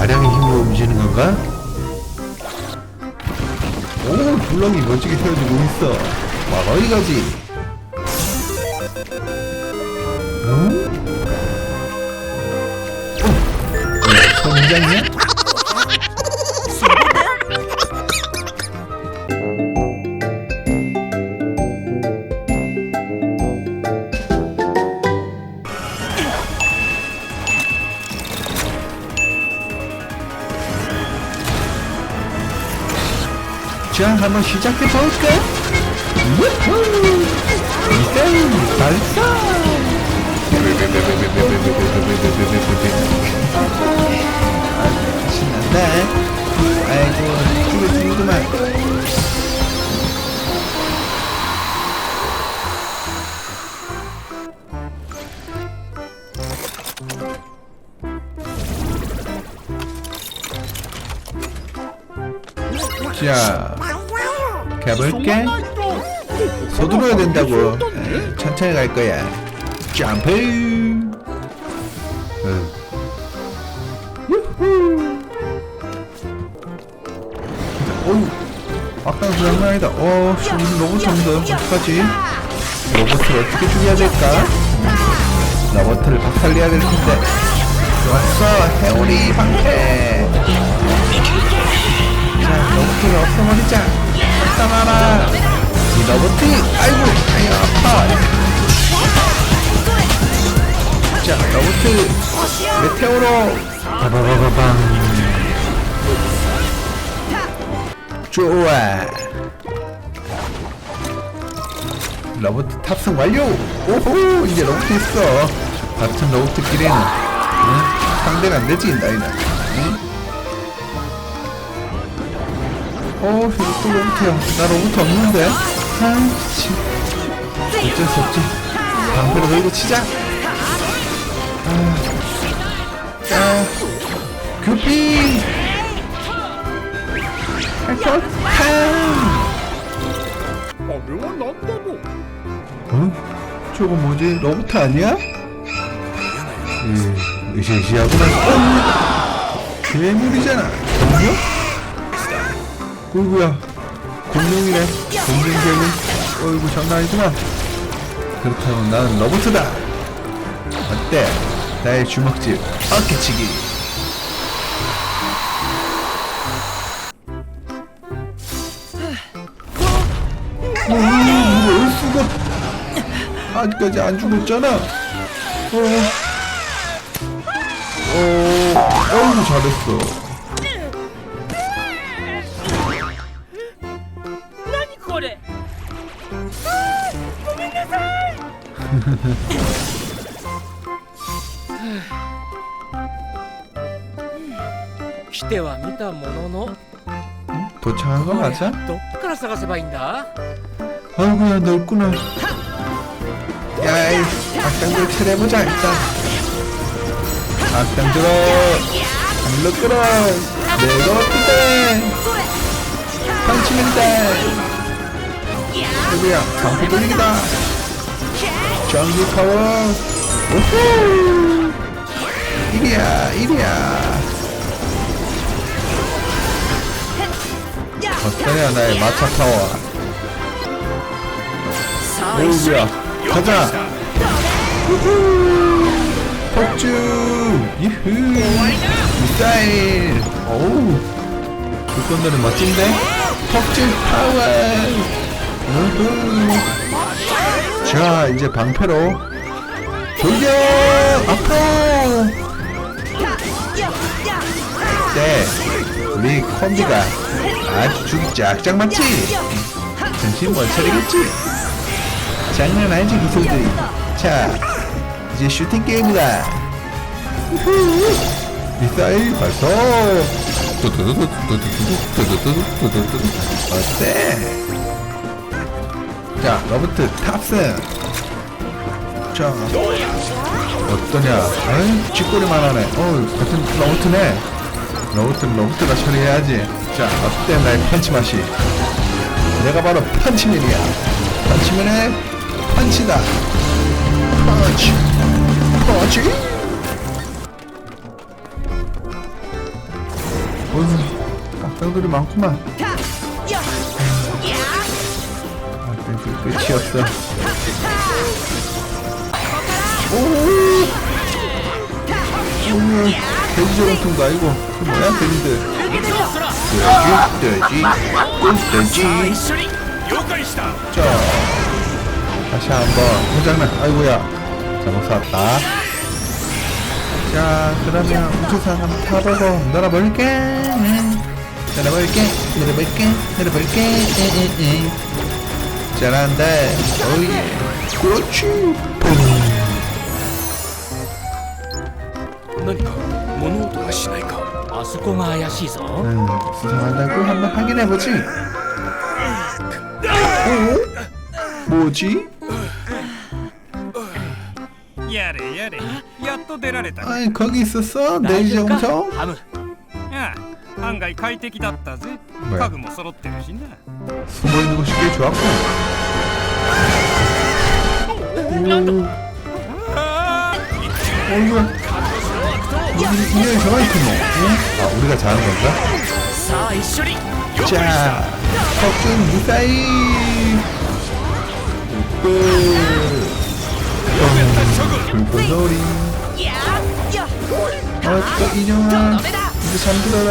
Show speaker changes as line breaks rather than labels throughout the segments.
마량의 힘으로 움직이는 건가? 오, 블럭이 멋지게 세워지고 있어. 막 어디 가지? 응? 어? 어, 선장이야? 자, 한번 시작해 볼까? 우후! 이따 발사! 가볼게. 서두르야 된다고. 에이, 천천히 갈 거야. 점프. 어. 유후. 어우, 아까는 장난 아니다. 어, 씨, 우리 로봇 없는데 어떡하지? 로봇을 어떻게 죽여야 될까? 로봇을 박살내야 될 텐데. 좋았어, 해오리 방패. 자, 로봇을 없애버리자. 나타나라. 이 로봇, 아이고, 아유, 아파. 자, 로봇, 메테오로. 바바바바방. 좋아. 로봇 탑승 완료. 오호, 이제 로봇 있어. 같은 로봇끼리는 응? 상대가 안 되지, 나이는. 응? 어, 이거 또 로봇이야. 나 로봇 없는데. 아이씨. 어쩔 수 없지. 방패로 걸고 치자. 아, 아, 급히. 할것
하면 난다고.
어? 저거 뭐지? 로봇 아니야? 예, 으시으시하구나. 어? 괴물이잖아. 공룡? 어이구야. 공룡이네. 공룡 괴물. 어이구, 장난 아니구만. 그렇다면 나는 로봇이다. 어때? 나의 주먹질 어깨치기. 오, 이럴 수가. 아직까지 안 죽었잖아. 어. 어, 어이구, 잘했어.
来ては見たものの
도착한 거 맞아?
どっから探せばいいんだ
아이고야, 넓구나. 야이, 악당들 처리해보자, 일단. 악당들아, 불러 끌어. 내가 어떤데? 펀치맨이다. 누구야, 방패 돌리기다. 전기 파워. 우후. 이리야, 이리야. 어떠냐, 나의 마차 파워. 오우야 가자 우후 폭주 유후 미사일 오우 불건들은 멋진데 폭주 파워 우후 자 이제 방패로 돌격! 앞으로 네 우리 콤비가 아주 죽이 짝짝 맞지? 당신 뭐 못 차리겠지? 장난 아니지 기술들이. 자 이제 슈팅 게임이다. 미사일 발사! 어때? 자 로버트 탑승. 자 어떠냐? 아이 쥐꼬리만 하네. 어 같은 로버트네. 로버트는 로버트가 처리해야지. 자 어때 나의 펀치 맛이? 내가 바로 펀치맨이야. 펀치맨의 펀치다. 펀치 펀치. 어휴, 악당들이 많구만. 그 끝이었어. 돼지 저금통도 아니고 그 뭐야 돼지들? 돼지 돼지 돼지. 자 다시 한번 회장난 아이고야. 잘못 살았다. 자 그러면 우주선 한번 타보고 놀아볼게. 내려볼게. 내려볼게. 내려볼게. 에에에 잘한다. 오예. 그렇지. 뿡.
何か物音がしないかあそこが怪しいぞ
음, 수상하다고 한번 확인해보지. 오? 뭐지?
やれやれやっと出られた
아이, 거기 있었어?
大
내지
丈夫か
엄청?
ハム
ああ案外快適だったぜ
뭐야?
家具も揃ってるしな
숨어있는 것이 꽤 좋았군. 어이구. 여기 분명히 저가 있군요. 아, 우리가 자는 건가? 자, 걱정 무사히. 음, 불꽃놀이. 아따 인형아, 이제 잠들어라.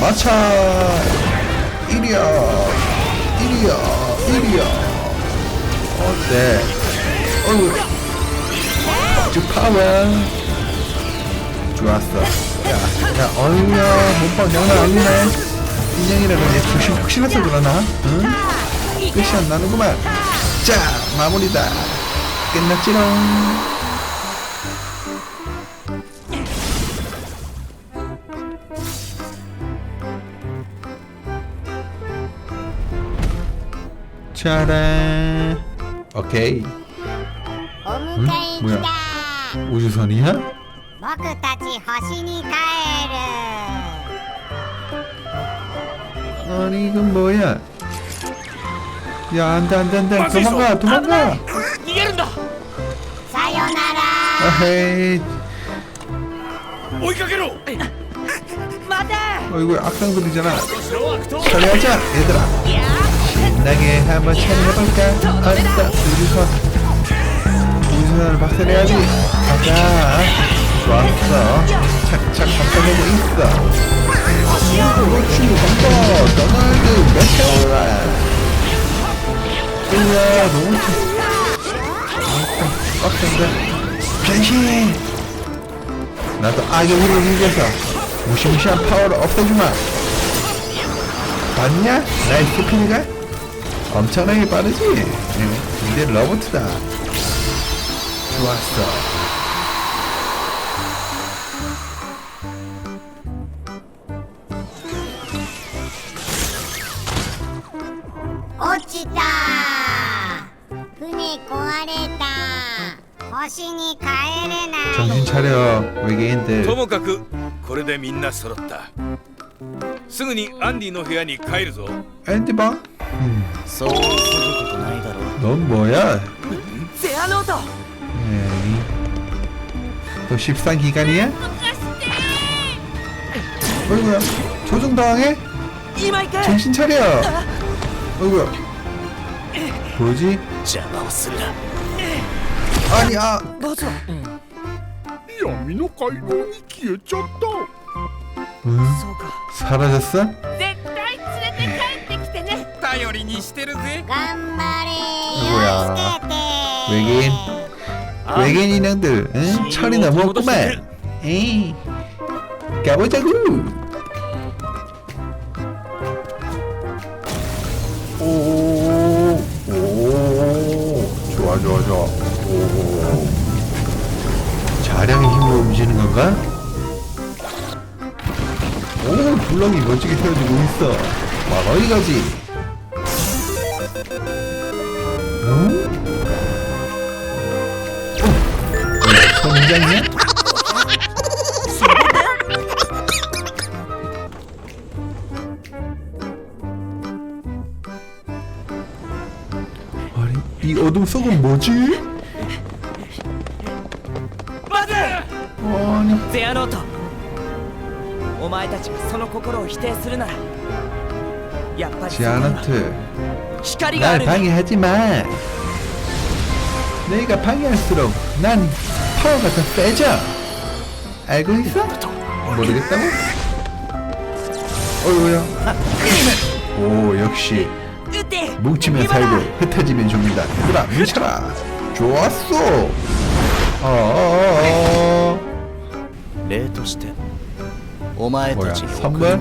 마차. 이리야, 이리야, 이리야. 어때? 어우, 쭉 파워. 좋았어. 야, 야, 어이야, 몸빵 장난 아니네. 인형이라도 이제 조심 혹시나서 그러나? 응? 끝이 안 나는구만. 자, 마무리다. 끝났지롱. 짜란. 오케이.
お迎えに来た
우주선이야?
僕たち星に帰る
아니 이건 뭐야? 야 안돼 안돼 안돼 도망가 도망가
逃げるんだ
さよなら
아헤이
追いかけろ
어이구 악당들이잖아
後ろ悪党
처리하자 얘들아 신나게 한번 처리해볼까? 아싸 우주선 우주선을 박살내야지 가자 좋았어 착착 박살내고 있어 그렇지 간다 도널드 메테오라 우와 너무 빡센데 변신 나도 악역으로 이겨서 무시무시한 파워를 없애주마 봤냐? 나의 스피드가? 엄청나게 빠르지? 응, 이제 로봇이다 좋았어
落ちた船壊れた星に帰れない
정신 차려 외계인들
ともかくこれでみんな揃ったすぐにアンディの部屋に帰るぞ
앤디방? 음,
そうすることないだろ
넌 뭐야?
ゼアノート
에이, 또 십상 기간이야? 어이구야 조종당해?
今行け
정신 차려 어이구야 뭐지?
邪魔をするな
아니 아
闇の街道に消えちゃった
응?
そうか
사라졌어?
頼りにしてるぜ
頑張れ
아이고야
助けて
외계인
あ
외계인 인형들 응? 철이 너무 없구만 에이 가보자구 오, 오, 좋아 좋아 좋아 오, 자량의 힘으로 움직이는 건가? 오 블럭이 멋지게 세워지고 있어 막 어디 가지? 응? 선장이야? 아니 이 어둠 속은 뭐지?
待て
아니
ゼアノート
お前たちがその心を否定するならやっぱりそこには 지아노트
날 방해하지 마. 너희가 방해할수록 난 파워가 더 세져 알고 있어? 모르겠다고? 어이구야. 오 역시 뭉치면 살고 흩어지면 줍니다. 얘들아 미쳐라. 좋았어. 어, 어, 어.
어어어어.
뭐야 선물?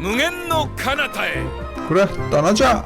無限の彼方へ。
これはダナじゃ